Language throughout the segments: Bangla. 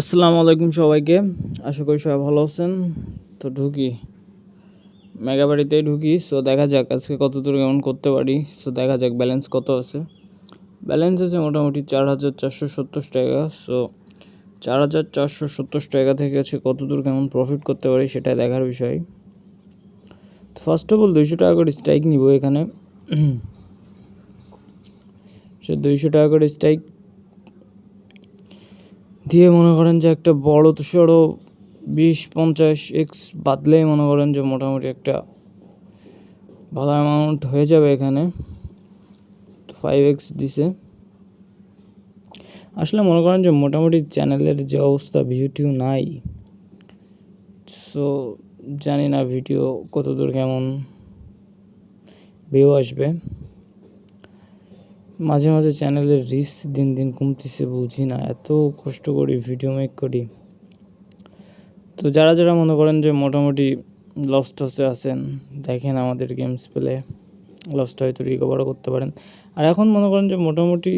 আসসালামু আলাইকুম সবাইকে। আশা করি সবাই ভালো আছেন। তো ঢুকি। মেগাবাড়িতেই ঢুকি। সো দেখা যাক আজকে কত দূর কেমন করতে পারি। সো দেখা যাক ব্যালেন্স কত আছে। ব্যালেন্স আছে মোটামুটি চার হাজার চারশো সত্তর টাকা। সো চার হাজার চারশো সত্তর টাকা থেকে আছে কত দূর কেমন প্রফিট করতে পারি সেটাই দেখার বিষয়। তো ফার্স্ট অফ অল দুইশো টাকা করে স্ট্রাইক নিব এখানে। সে দুইশো টাকা করে স্ট্রাইক দিয়ে মনে করেন যে একটা বড় তো সড়ো বিশ, পঞ্চাশ এক্স বাদলেই মনে করেন যে মোটামুটি একটা ভালো অ্যামাউন্ট হয়ে যাবে এখানে। ফাইভ এক্স দিছে। আসলে মনে করেন যে মোটামুটি চ্যানেলের যে অবস্থা, ভিডিও নাই। সো জানি না ভিডিও কত দূর কেমন ভিউ আসবে। মাঝে মাঝে চ্যানেলের রিচ দিন দিন কমতেছে বুঝি না, এত কষ্ট করি ভিডিও মেক করি। তো যারা যারা মনে করেন যে মোটামুটি লস টসে আছেন, দেখেন আমাদের গেমস প্লে লসটা হয়তো রিকভারও করতে পারেন। আর এখন মনে করেন যে মোটামুটি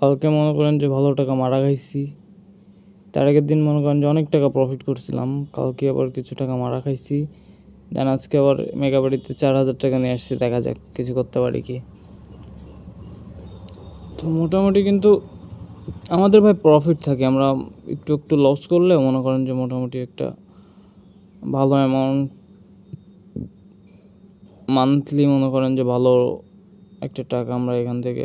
কালকে মনে করেন যে ভালো টাকা মারা খাইছি। তার আগের দিন মনে করেন যে অনেক টাকা প্রফিট করছিলাম, কালকে আবার কিছু টাকা মারা খাইছি। দেন আজকে আবার মেগাবাড়িতে চার হাজার টাকা নিয়ে আসছি, দেখা যাক কিছু করতে পারি কি। তো মোটামুটি কিন্তু আমাদের ভাই প্রফিট থাকে। আমরা একটু একটু লস করলে মনে করেন যে মোটামুটি একটা ভালো অ্যামাউন্ট মান্থলি মনে করেন যে ভালো একটা টাকা আমরা এখান থেকে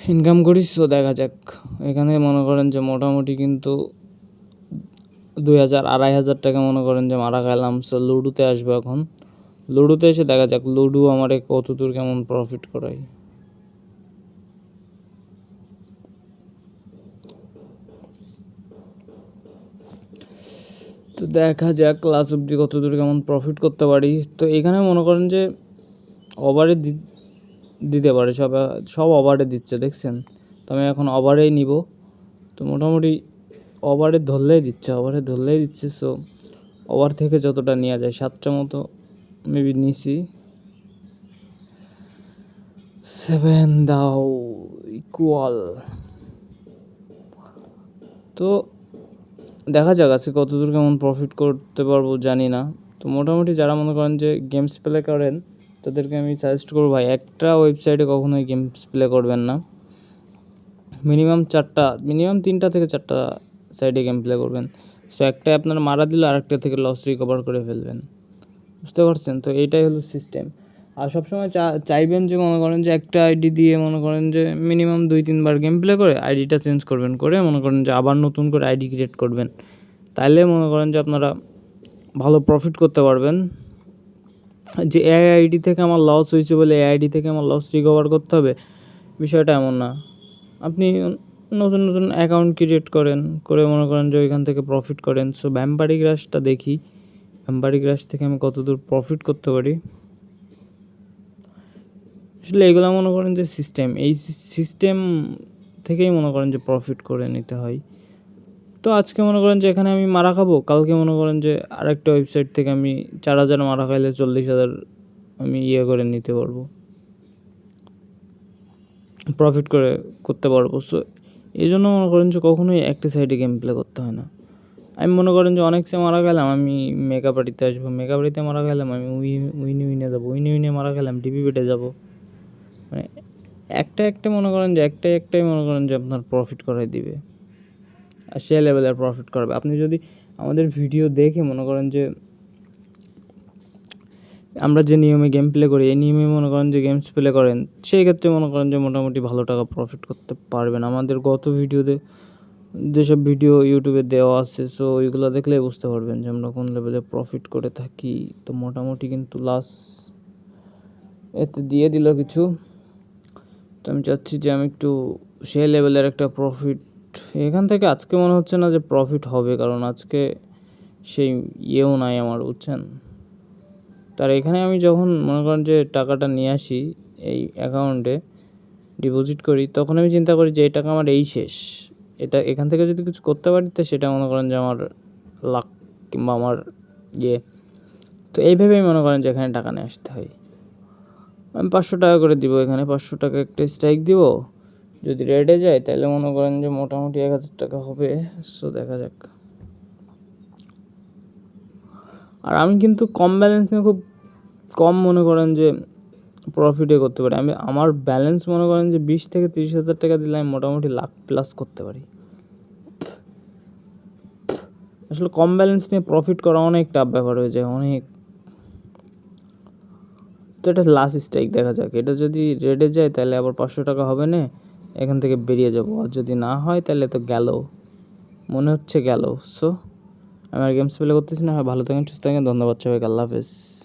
ইনকাম করি। তো দেখা যাক। এখানে মনে করেন যে মোটামুটি কিন্তু দুই হাজার, আড়াই হাজার টাকা মনে করেন যে মারা খাইলাম সো লুডোতে আসব এখন। লুডোতে এসে দেখা যাক, লুডো আমার কত দূর কেমন প্রফিট করাই তো দেখা যাক ক্লাস অবধি কত দূর কেমন প্রফিট করতে পারি। তো এখানে মনে করেন যে ওভারে দিতে পারে, সব সব ওভারে দিচ্ছে, দেখছেন? তো আমি এখন ওভারেই নিব। তো মোটামুটি ওভারে ধরলেই দিচ্ছে ওভারে ধরলেই দিচ্ছে সো ওভার থেকে যতটা নেওয়া যায়, সাতটা মতো মেবি নিছি। সেভেন দাও ইকুয়াল তো দেখা যাক আজকে কত দূর কেমন প্রফিট করতে পারব জানি না। তো মোটামুটি যারা মনে করেন যে গেমস প্লে করেন, তাদেরকে আমি সাজেস্ট করব ভাই, একটা ওয়েবসাইটে কখনোই গেমস প্লে করবেন না। মিনিমাম চারটা মিনিমাম তিনটা থেকে চারটা সাইডে গেম প্লে করবেন। সো একটা আপনার মারা দিলে আরেকটা থেকে লস রিকভার করে ফেলবেন। বুঝতে পারছেন? তো এইটাই হলো সিস্টেম আর সবসময় চা, চাইবেন যে মনে করেন যে একটা আইডি দিয়ে মনে করেন যে মিনিমাম দুই, তিনবার গেম প্লে করে আইডিটা চেঞ্জ করবেন, করে মনে করেন যে আবার নতুন করে আইডি ক্রিয়েট করবেন। তাইলে মনে করেন যে আপনারা ভালো প্রফিট করতে পারবেন। যে এ আইডি থেকে আমার লস হয়েছে বলে এ আইডি থেকে আমার লস রিকভার করতে হবে, বিষয়টা এমন না। আপনি নতুন নতুন অ্যাকাউন্ট ক্রিয়েট করেন, করে মনে করেন যে ওইখান থেকে প্রফিট করেন। সো ভ্যাম্পারি গ্রাসটা দেখি। ভ্যাম্পারি গ্রাস থেকে আমি কত দূর প্রফিট করতে পারি? আসলে এগুলো মনে করেন যে সিস্টেম এই সিস্টেম থেকেই মনে করেন যে প্রফিট করে নিতে হয়। তো আজকে মনে করেন যে এখানে আমি মারা খাব, কালকে মনে করেন যে আরেকটা ওয়েবসাইট থেকে আমি চার হাজার মারা খাইলে চল্লিশ হাজার আমি ইয়ে করে নিতে পারব। প্রফিট করে করতে পারব। সো এই জন্য মনে করেন যে কখনোই একটা সাইডে গেম প্লে করতে হয় না। আমি মনে করেন যে অনেক সে মারা গেলাম, আমি মেকাবাড়িতে আসব মেকাবাড়িতে মারা গেলাম, আমি উইনি উইনে যাব, উইনি উইনে মারা গেলাম ডিপি পেটে যাব। মানে একটা একটা মনে করেন যে, একটাই একটাই মনে করেন যে আপনার প্রফিট করাই দিবে। আর সে লেভেলের প্রফিট করবে। আপনি যদি আমাদের ভিডিও দেখে মনে করেন যে, আমরা যে নিয়মে গেম প্লে করি, এই নিয়মে মনে করেন যে গেমস প্লে করেন, সেই ক্ষেত্রে মনে করেন যে মোটামুটি ভালো টাকা প্রফিট করতে পারবেন। আমাদের গত ভিডিওতে যেসব ভিডিও ইউটিউবে দেওয়া আছে সো ওইগুলো দেখলেই বুঝতে পারবেন যে আমরা কোন লেভেলে প্রফিট করে থাকি। তো মোটামুটি কিন্তু লাস্ট এতে দিয়ে দিল কিছু। তো আমি চাচ্ছি যে আমি একটু সে লেভেলের একটা প্রফিট এখান থেকে আজকে মনে হচ্ছে না যে প্রফিট হবে, কারণ আজকে সেই ইয়েও নাই আমার, বুঝছেন? তার এখানে আমি যখন মনে করেন যে টাকাটা নিয়ে আসি এই অ্যাকাউন্টে ডিপোজিট করি, তখন আমি চিন্তা করি যে এই টাকা আমার এই শেষ। এটা এখান থেকে যদি কিছু করতে পারি, তো সেটা মনে করেন যে আমার লাক কিংবা আমার ইয়ে। তো এইভাবেই মনে করেন যে এখানে টাকা নিয়ে আসতে হয়। আমি পাঁচশো টাকা করে দিব এখানে, পাঁচশো টাকা একটা স্ট্রাইক দিব। যদি রেডে যায়, তাহলে মনে করেন যে মোটামুটি এক হাজার টাকা হবে। সো দেখা যাক। আর আমি কিন্তু কম ব্যালেন্স নিয়ে খুব কম মনে করেন যে প্রফিটে করতে পারি। আমি আমার ব্যালেন্স মনে করেন যে বিশ থেকে তিরিশ হাজার টাকা দিলে আমি মোটামুটি লাখ প্লাস করতে পারি। আসলে কম ব্যালেন্স নিয়ে প্রফিট করা অনেক টাফ ব্যাপার হয়ে যায়, অনেক। তো এটা লাস্ট স্ট্রাইক দেখা যাক। এটা যদি রেডে যায় তাহলে আবার পাঁচশো টাকা হবে না, এখান থেকে বেরিয়ে যাব। আর যদি না হয় তাহলে তো গেল। মনে হচ্ছে গেল। সো আমি আর গেমস প্লে করতেছি না। ভালো থাকেন, সুস্থ থাকেন। ধন্যবাদ সবাইকে। আল্লাহ হাফেজ।